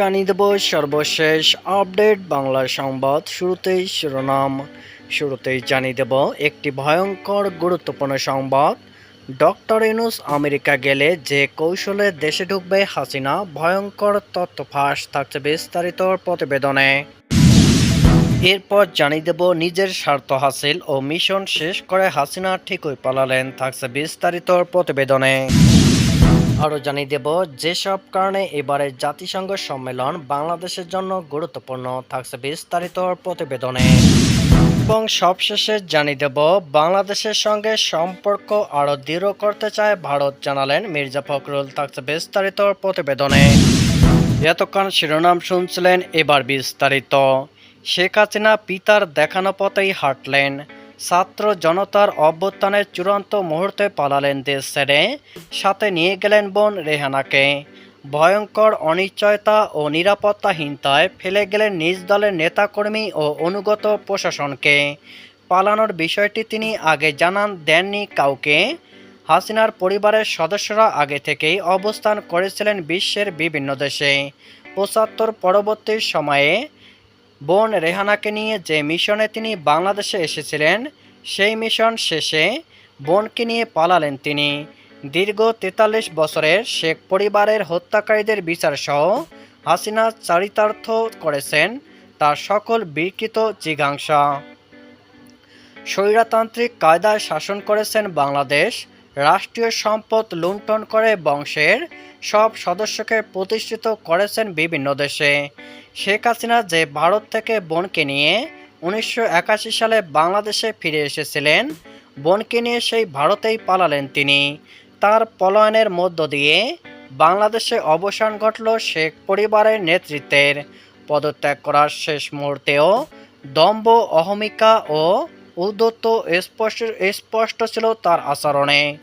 জানিয়ে দেব সর্বশেষ আপডেট বাংলা সংবাদ শুরুতেই শিরোনাম। শুরুতেই জানিয়ে দেব একটি ভয়ঙ্কর গুরুত্বপূর্ণ সংবাদ। ডক্টর ইনুস আমেরিকা গেলে যে কৌশলে দেশে ঢুকবে হাসিনা, ভয়ঙ্কর তথ্য ফাঁস থাকছে বিস্তারিত প্রতিবেদনে। এরপর জানিয়ে দেব নিজের স্বার্থ হাসিল ও মিশন শেষ করে হাসিনা ঠিকই পালালেন থাকছে বিস্তারিত প্রতিবেদনে। আরও জানিয়ে দেব, যেসব কারণে এবারে জাতিসংঘ সম্মেলন বাংলাদেশের জন্য গুরুত্বপূর্ণ থাকছে বিস্তারিত প্রতিবেদনে। এবং সবশেষে জানিয়ে দেব, বাংলাদেশের সঙ্গে সম্পর্ক আরও দৃঢ় করতে চায় ভারত জানালেন মির্জা ফখরুল, থাকছে বিস্তারিত প্রতিবেদনে। এতক্ষণ শিরোনাম শুনছিলেন এবার বিস্তারিত। শেখ হাসিনা পিতার দেখানো পথেই হাঁটলেন। ছাত্র জনতার অভ্যুত্থানের চূড়ান্ত মুহূর্তে পালালেন দেশ ছেড়ে। সাথে নিয়ে গেলেন বোন রেহানাকে। ভয়ঙ্কর অনিশ্চয়তা ও নিরাপত্তাহীনতায় ফেলে গেলেন নিজ দলের নেতাকর্মী ও অনুগত প্রশাসনকে। পালানোর বিষয়টি তিনি আগে জানান দেননি কাউকে। হাসিনার পরিবারের সদস্যরা আগে থেকেই অবস্থান করেছিলেন বিশ্বের বিভিন্ন দেশে। পঁচাত্তর পরবর্তী সময়ে বোন রেহানাকে নিয়ে যে মিশনে তিনি বাংলাদেশে এসেছিলেন, সেই মিশন শেষে বোনকে নিয়ে পালালেন তিনি। দীর্ঘ তেতাল্লিশ বছরের শেখ পরিবারের হত্যাকারীদের বিচার সহ হাসিনা চারিতার্থ করেছেন তার সকল বিকৃত জিঘাংসা স্বৈরাতান্ত্রিক কায়দায় শাসন করেছেন বাংলাদেশ রাষ্ট্রীয় সম্পদ লুণ্ঠন করে বংশের সব সদস্যকে প্রতিষ্ঠিত করেছেন বিভিন্ন দেশে। শেখ হাসিনা যে ভারত থেকে বোনকে নিয়ে উনিশশো একাশি সালে বাংলাদেশে ফিরে এসেছিলেন, বোনকে নিয়ে সেই ভারতেই পালালেন তিনি। তার পলায়নের মধ্য দিয়ে বাংলাদেশে অবসান ঘটল শেখ পরিবারের নেতৃত্বের। পদত্যাগ করার শেষ মুহূর্তেও দম্ভ, অহমিকা ও উদ্যত্ত স্পষ্ট স্পষ্ট ছিল তার আচরণে।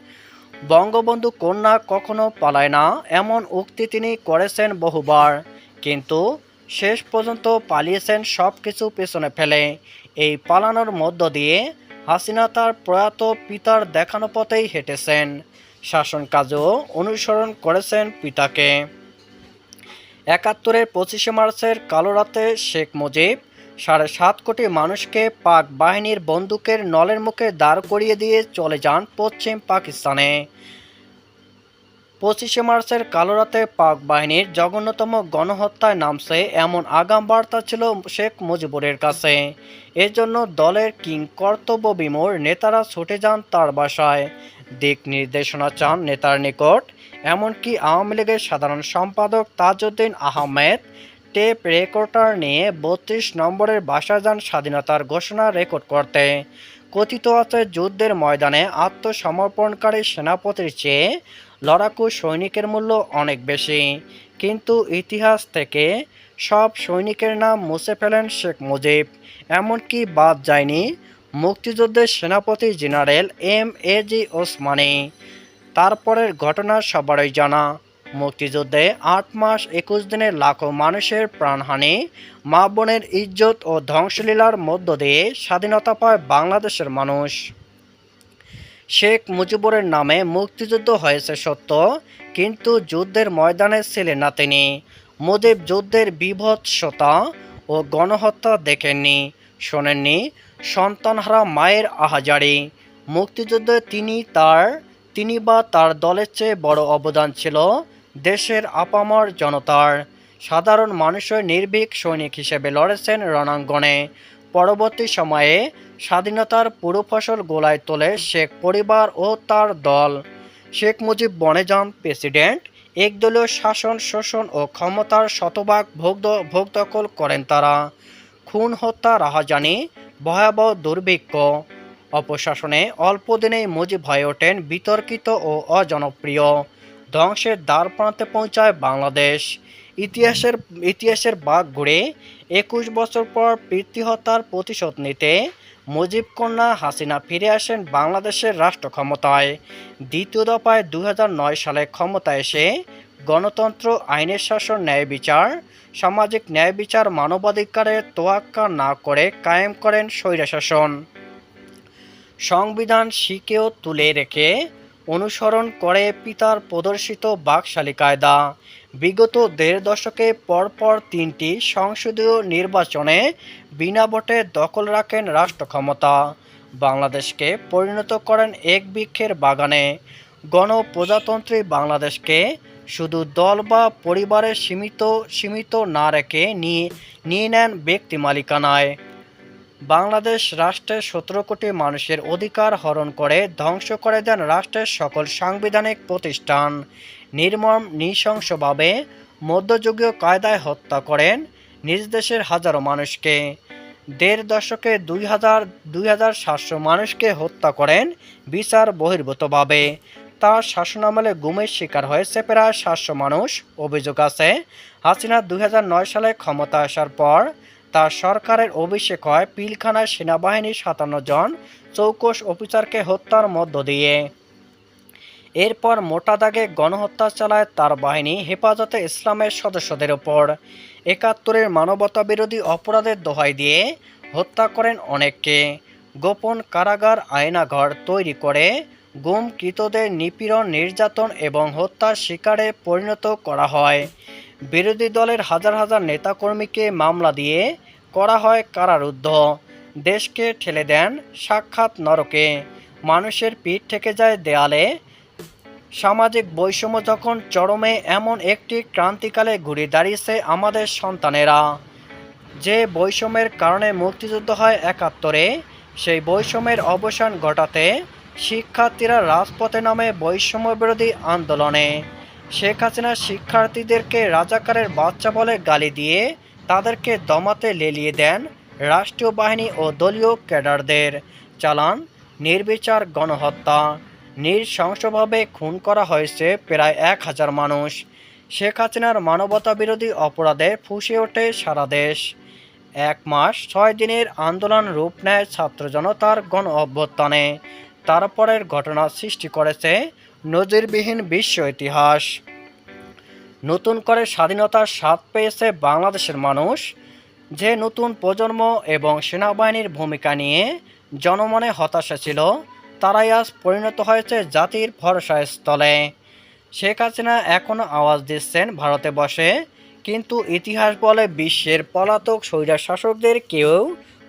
বঙ্গবন্ধু কন্যা কখনো পালায় না, এমন উক্তি তিনি করেছেন বহুবার। কিন্তু শেষ পর্যন্ত পালিয়েছেন সব কিছু পেছনে ফেলে। এই পালানোর মধ্য দিয়ে হাসিনা তার প্রয়াত পিতার দেখানো পথেই হেঁটেছেন। শাসন কাজও অনুসরণ করেছেন পিতাকে। একাত্তরের পঁচিশে মার্চের কালো রাতে শেখ মুজিব সাড়ে সাত কোটি মানুষকে পাক বাহিনীর বন্দুকের নলের মুখে দাঁড় করিয়ে দিয়ে চলে যান পশ্চিম পাকিস্তানে। পঁচিশে মার্চের কালো রাতে পাক বাহিনীর জঘন্যতম গণহত্যায় নামছে এমন আগাম বার্তা ছিল শেখ মুজিবুরের কাছে। এজন্য দলের কিং কর্তব্য বিমোর নেতারা ছুটে যান তার বাসায়। দিক নির্দেশনা চান নেতার নিকট, এমনকি আওয়ামী লীগের সাধারণ সম্পাদক তাজউদ্দিন আহমেদ টেপ রেকর্ডার নিয়ে বত্রিশ নম্বরের বাসা যান স্বাধীনতার ঘোষণা রেকর্ড করতে। কথিত আছে, যুদ্ধের ময়দানে আত্মসমর্পণকারী সেনাপতির চেয়ে লড়াকু সৈনিকের মূল্য অনেক বেশি। কিন্তু ইতিহাস থেকে সব সৈনিকের নাম মুছে ফেলেন শেখ মুজিব। এমনকি বাদ যায়নি মুক্তিযুদ্ধের সেনাপতি general M A G Osmani. তারপরের ঘটনা সবারই জানা। মুক্তিযুদ্ধে আট মাস একুশ দিনের লাখো মানুষের প্রাণহানি, মা বোনের ইজ্জত ও ধ্বংসলীলার মধ্য দিয়ে স্বাধীনতা পায় বাংলাদেশের মানুষ। শেখ মুজিবুরের নামে মুক্তিযুদ্ধ হয়েছে সত্য, কিন্তু যুদ্ধের ময়দানে ছিলেন না তিনি। মুজিব যুদ্ধের বিভৎসতা ও গণহত্যা দেখেননি, শোনেননি সন্তানহারা মায়ের আহাজারি। মুক্তিযুদ্ধে তিনি তার, তিনি বা তার দলের চেয়ে বড় অবদান ছিল দেশের আপামর জনতার সাধারণ মানুষের নির্ভীক সৈনিক হিসেবে লড়েছেন রণাঙ্গনে। পরবর্তী সময়ে স্বাধীনতার পুরো ফসল গোলায় তোলে শেখ পরিবার ও তার দল। শেখ মুজিব বনে যান প্রেসিডেন্ট, একদলীয় শাসন, শোষণ ও ক্ষমতার শতভাগ ভোগ ভোগ দখল করেন তারা। খুন, হত্যা, রাহাজানি, ভয়াবহ দুর্ভিক্ষ। অপশাসনে অল্প দিনেই মুজিব হয়ে ওঠেন বিতর্কিত ও অজনপ্রিয়। ধ্বংসের দ্বার প্রান্তে পৌঁছায় বাংলাদেশ। ইতিহাসের ইতিহাসের বাঘ ঘুরে একুশ বছর পর পিতৃহত্যার প্রতিশোধ নিতে মুজিব কন্যা হাসিনা ফিরে আসেন বাংলাদেশের রাষ্ট্র ক্ষমতায়। দ্বিতীয় দফায় দু হাজার নয় সালে ক্ষমতায় এসে গণতন্ত্র, আইনের শাসন, ন্যায় বিচার, সামাজিক ন্যায় বিচার, মানবাধিকারের তোয়াক্কা না করে কায়েম করেন স্বৈরাশাসন। সংবিধান শিকেও তুলে রেখে অনুসরণ করে পিতার প্রদর্শিত বাকশালী কায়দা। বিগত দেড় দশকে পরপর তিনটি সংসদীয় নির্বাচনে বিনা ভোটে দখল রাখেন রাষ্ট্র ক্ষমতা। বাংলাদেশকে পরিণত করেন এক বৃক্ষের বাগানে। গণপ্রজাতন্ত্রী বাংলাদেশকে শুধু দল বা পরিবারের সীমিত সীমিত না রেখে নিয়ে নেন ব্যক্তি মালিকানায়। বাংলাদেশ রাষ্ট্রের সতেরো কোটি মানুষের অধিকার হরণ করে ধ্বংস করে দেন রাষ্ট্রের সকল সাংবিধানিক প্রতিষ্ঠান। নির্মম, নৃশংসভাবে মধ্যযুগীয় কায়দায় হত্যা করেন নিজ দেশের হাজারো মানুষকে। দেড় দশকে দুই হাজার দুই হাজার সাতশো মানুষকে হত্যা করেন বিচার বহির্ভূতভাবে। তার শাসনামলে গুমের শিকার হয়েছে প্রায় সাতশো মানুষ, অভিযোগ আছে। হাসিনা দুই হাজার নয় সালে ক্ষমতা আসার পর তার সরকারের অভিষেক হয় পিলখানায় সেনাবাহিনীর সাতান্ন জন চৌকস অফিসারকে হত্যার মধ্য দিয়ে। এরপর মোটা দাগে গণহত্যা চালায় তার বাহিনী হেফাজতে ইসলামের সদস্যদের ওপর। একাত্তরের মানবতা বিরোধী অপরাধের দোহাই দিয়ে হত্যা করেন অনেককে। গোপন কারাগার, আয়নাঘর তৈরি করে গুমকৃতদের নিপীড়ন, নির্যাতন এবং হত্যার শিকারে পরিণত করা হয়। বিরোধী দলের হাজার হাজার নেতাকর্মীকে মামলা দিয়ে করা হয় কারারুদ্ধ। দেশকে ঠেলে দেন সাক্ষাৎ নরকে। মানুষের পিঠ থেকে যায় দেয়ালে। সামাজিক বৈষম্য যখন চরমে, এমন একটি ক্রান্তিকালে ঘুরে দাঁড়িয়েছে আমাদের সন্তানেরা। যে বৈষম্যের কারণে মুক্তিযুদ্ধ হয় একাত্তরে, সেই বৈষম্যের অবসান ঘটাতে শিক্ষার্থীরা রাজপথে নামে বৈষম্য বিরোধী আন্দোলনে। শেখ হাসিনা শিক্ষার্থীদেরকে রাজাকারের বাচ্চা বলে গালি দিয়ে তাদেরকে দমাতে লেলিয়ে দেন রাষ্ট্রীয় বাহিনী ও দলীয় ক্যাডারদের। চালান, নির্বিচার গণহত্যা। নৃশংসভাবে খুন করা হয়েছে প্রায় এক হাজার মানুষ। শেখ হাসিনার মানবতা বিরোধী অপরাধে ফুঁসে ওঠে সারা দেশ। এক মাস ছয় দিনের আন্দোলন রূপ নেয় ছাত্র জনতার গণ অভ্যুত্থানে। তারপরের ঘটনা সৃষ্টি করেছে নজিরবিহীন বিশ্ব ইতিহাস। নতুন করে স্বাধীনতার স্বাদ পেয়েছে বাংলাদেশের মানুষ। যে নতুন প্রজন্ম এবং সেনাবাহিনীর ভূমিকা নিয়ে জনমনে হতাশা ছিল, তারাই আজ পরিণত হয়েছে জাতির ভরসা স্থলে। শেখ হাসিনা এখনও আওয়াজ দিচ্ছেন ভারতে বসে, কিন্তু ইতিহাস বলে বিশ্বের পলাতক স্বৈরা শাসকদের কেউ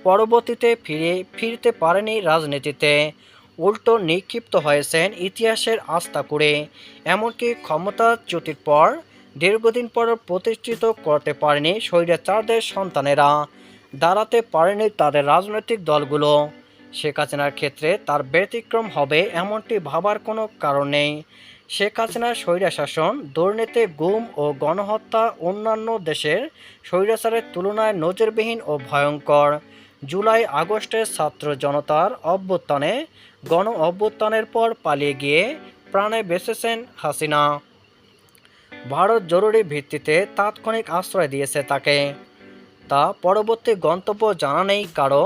পরবর্তীতে ফিরে ফিরতে পারেনি রাজনীতিতে। উল্টো নিক্ষিপ্ত হয়েছেন ইতিহাসের আস্থা করে এমনকি ক্ষমতাচ্যুতির পর দীর্ঘদিন পর প্রতিষ্ঠিত করতে পারেনি স্বৈরাচারদের সন্তানেরা, দাঁড়াতে পারেনি তাদের রাজনৈতিক দলগুলো। শেখ হাসিনার ক্ষেত্রে তার ব্যতিক্রম হবে এমনটি ভাবার কোনো কারণ নেই। শেখ হাসিনার স্বৈরাশাসন, দুর্নীতি, গুম ও গণহত্যা অন্যান্য দেশের স্বৈরাচারের তুলনায় নজিরবিহীন ও ভয়ঙ্কর। জুলাই আগস্টে ছাত্র জনতার অভ্যুত্থানে, গণ অভ্যুত্থানের পর পালিয়ে গিয়ে প্রাণে বেঁচেছেন হাসিনা। ভারত জরুরি ভিত্তিতে তাৎক্ষণিক আশ্রয় দিয়েছে তাকে। তা পরবর্তী গন্তব্য জানা নেই কারও।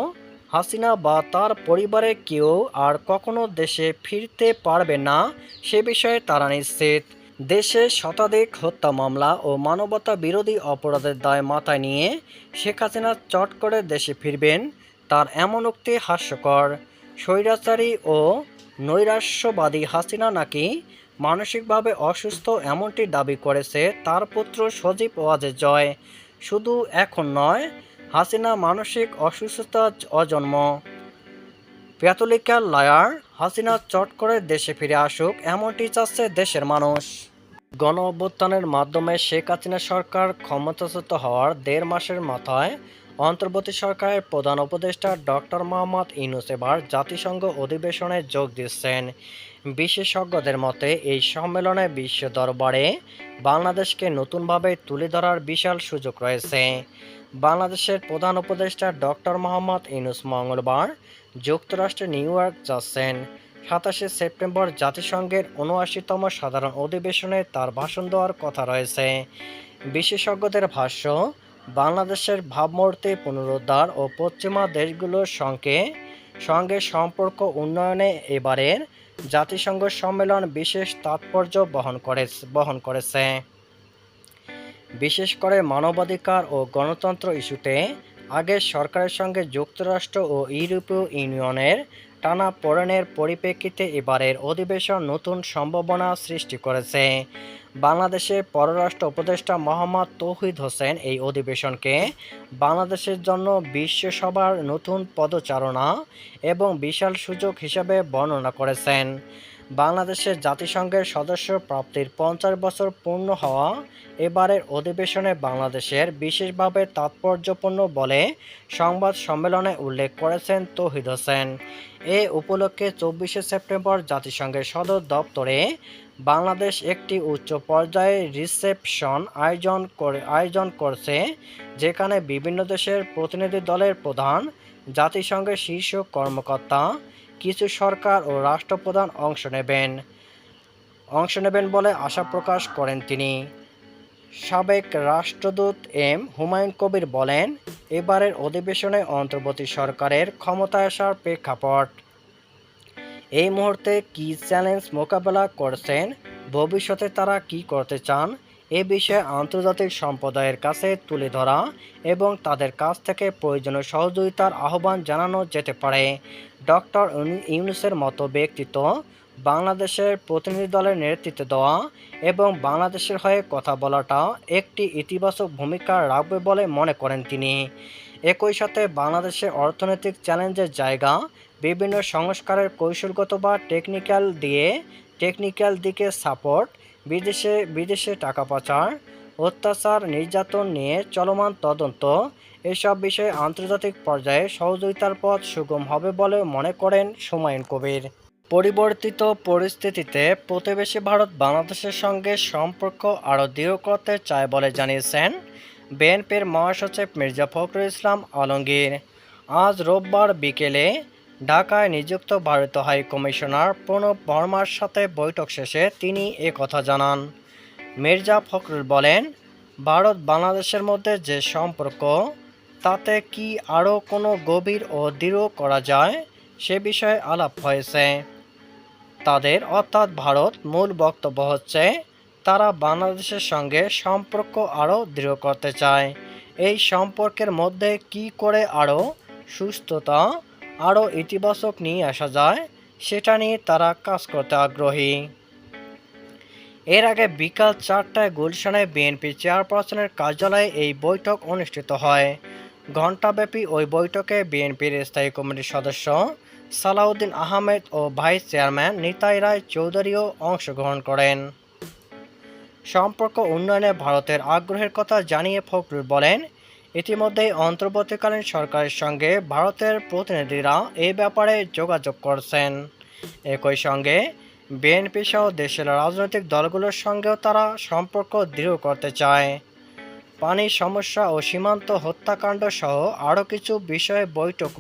হাসিনা বা তার পরিবারের কেউ আর কখনো দেশে ফিরতে পারবে না, সে বিষয়ে তারা নিশ্চিত। দেশে শতাধিক হত্যা মামলা ও মানবতা বিরোধী অপরাধের দায় মাথায় নিয়ে শেখ হাসিনা চট করে দেশে ফিরবেন, তার এমন উক্তি হাস্যকর। স্বৈরাচারী ও নৈরাশ্যবাদী হাসিনা নাকি মানসিকভাবে অসুস্থ এমনটি দাবি করেছে তার পুত্র সজীব ওয়াজের জয়। শুধু এখন নয়, হাসিনা মানসিক অসুস্থতা অজন্ম। প্যাথলিক্যাল লায়ার, হাসিনা চট করে দেশে ফিরে আসুক, এমনটি চাচ্ছে দেশের মানুষ। গণ অভ্যুত্থানের মাধ্যমে শেখ হাসিনা সরকার ক্ষমতাচ্যুত হওয়ার দেড় মাসের মাথায় অন্তর্বর্তী সরকারের প্রধান উপদেষ্টা ডক্টর মোহাম্মদ ইউনুস এবার জাতিসংঘ অধিবেশনে যোগ দিচ্ছেন। বিশেষজ্ঞদের মতে, এই সম্মেলনে বিশ্ব দরবারে বাংলাদেশকে নতুনভাবে তুলে ধরার বিশাল সুযোগ রয়েছে। বাংলাদেশের প্রধান উপদেষ্টা ডক্টর মোহাম্মদ ইনুস মঙ্গলবার যুক্তরাষ্ট্রের নিউ ইয়র্ক যাচ্ছেন। সাতাশে সেপ্টেম্বর জাতিসংঘের উনআশিতম সাধারণ অধিবেশনে তার ভাষণ দেওয়ার কথা রয়েছে। বিশেষজ্ঞদের ভাষ্য, বাংলাদেশের ভাবমূর্তি পুনরুদ্ধার ও পশ্চিমা দেশগুলোর সঙ্গে সঙ্গে সম্পর্ক উন্নয়নে এবারের জাতিসংঘ সম্মেলন বিশেষ তাৎপর্য বহন করে বহন করেছে। বিশেষ করে মানবাধিকার ও গণতন্ত্র ইস্যুতে আগে সরকারের সঙ্গে যুক্তরাষ্ট্র ও ইউরোপীয় ইউনিয়নের টানা পড়নের পরিপ্রেক্ষিতে এবারের অধিবেশন নতুন সম্ভাবনা সৃষ্টি করেছে। বাংলাদেশের পররাষ্ট্র উপদেষ্টা মোহাম্মদ তৌহিদ হোসেন এই অধিবেশনকে বাংলাদেশের জন্য বিশ্বসভার নতুন পদচারণা এবং বিশাল সুযোগ হিসাবে বর্ণনা করেছেন। বাংলাদেশের জাতিসংঘের সদস্য প্রাপ্তির পঞ্চাশ বছর পূর্ণ হওয়া এবারের অধিবেশনে বাংলাদেশের বিশেষভাবে তাৎপর্যপূর্ণ বলে সংবাদ সম্মেলনে উল্লেখ করেছেন তৌহিদ হোসেন। এ উপলক্ষে চব্বিশে সেপ্টেম্বর জাতিসংঘের সদর দপ্তরে বাংলাদেশ একটি উচ্চ পর্যায়ে রিসেপশন আয়োজন করে, আয়োজন করছে, যেখানে বিভিন্ন দেশের প্রতিনিধি দলের প্রধান, জাতিসংঘের শীর্ষ কর্মকর্তা কিছু সরকার ও রাষ্ট্রপ্রধান অংশ নেবেন। অংশ নেবেন বলে আশা প্রকাশ করেন তিনি। সাবেক রাষ্ট্রদূত এম. হুমায়ুন কবির বলেন, এবারের অধিবেশনে অন্তর্বর্তী সরকারের ক্ষমতায় আসার প্রেক্ষাপট। এই মুহূর্তে কী চ্যালেঞ্জ মোকাবেলা করছেন? ভবিষ্যতে তারা কি করতে চান? এ বিষয়ে আন্তর্জাতিক সম্প্রদায়ের কাছে তুলে ধরা এবং তাদের কাছ থেকে প্রয়োজনীয় সহযোগিতার আহ্বান জানানো যেতে পারে। ডক্টর ইউনুসের মতো ব্যক্তিত্ব বাংলাদেশের প্রতিনিধি দলের নেতৃত্ব দেওয়া এবং বাংলাদেশের হয়ে কথা বলাটা একটি ইতিবাচক ভূমিকা রাখবে বলে মনে করেন তিনি। একই সাথে বাংলাদেশের অর্থনৈতিক চ্যালেঞ্জের জায়গা, বিভিন্ন সংস্কারের কৌশলগত বা টেকনিক্যাল দিয়ে টেকনিক্যাল দিকে সাপোর্ট বিদেশে বিদেশে টাকা পাচার, অত্যাচার, নির্যাতন নিয়ে চলমান তদন্ত, এসব বিষয়ে আন্তর্জাতিক পর্যায়ে সহযোগিতার পথ সুগম হবে বলে মনে করেন হুমায়ুন কবির। পরিবর্তিত পরিস্থিতিতে প্রতিবেশী ভারত বাংলাদেশের সঙ্গে সম্পর্ক আরও দৃঢ় করতে চায় বলে জানিয়েছেন বিএনপির মহাসচিব মির্জা ফখরুল ইসলাম আলমগীর। আজ রোববার বিকেলে ঢাকায় নিযুক্ত ভারতীয় হাই কমিশনার প্রণব বর্মার সাথে বৈঠক শেষে তিনি এ কথা জানান। মির্জা ফখরুল বলেন, ভারত বাংলাদেশের মধ্যে যে সম্পর্ক, তাতে কি আরও কোনো গভীর ও দৃঢ় করা যায় সে বিষয়ে আলাপ হয়েছে। তাদের অর্থাৎ ভারত মূল বক্তব্য হচ্ছে, তারা বাংলাদেশের সঙ্গে সম্পর্ক আরও দৃঢ় করতে চায়। এই সম্পর্কের মধ্যে কি করে আরও সুস্থতা আরও ইতিবাচক নিয়ে আসা যায়, সেটা নিয়ে তারা কাজ করতে আগ্রহী। এর আগে বিকাল চারটায় গুলশানে বিএনপি চেয়ারপারসনের কার্যালয়ে এই বৈঠক অনুষ্ঠিত হয়। ঘণ্টাব্যাপী ওই বৈঠকে বিএনপির স্থায়ী কমিটির সদস্য সালাউদ্দিন আহমেদ ও ভাইস চেয়ারম্যান নিতাই রায় চৌধুরীও অংশগ্রহণ করেন। সম্পর্ক উন্নয়নে ভারতের আগ্রহের কথা জানিয়ে ফখরুল বলেন ইতিমধ্যেই অন্তর্বর্তীকালীন সরকারের সঙ্গে ভারতের প্রতিনিধিরা এ ব্যাপারে যোগাযোগ করছেন। একই সঙ্গে বিএনপি সহ দেশের রাজনৈতিক দলগুলোর সঙ্গেও তারা সম্পর্ক দৃঢ় করতে চায়। পানি সমস্যা ও সীমান্ত হত্যাকাণ্ড সহ আরও কিছু বিষয়ে বৈঠক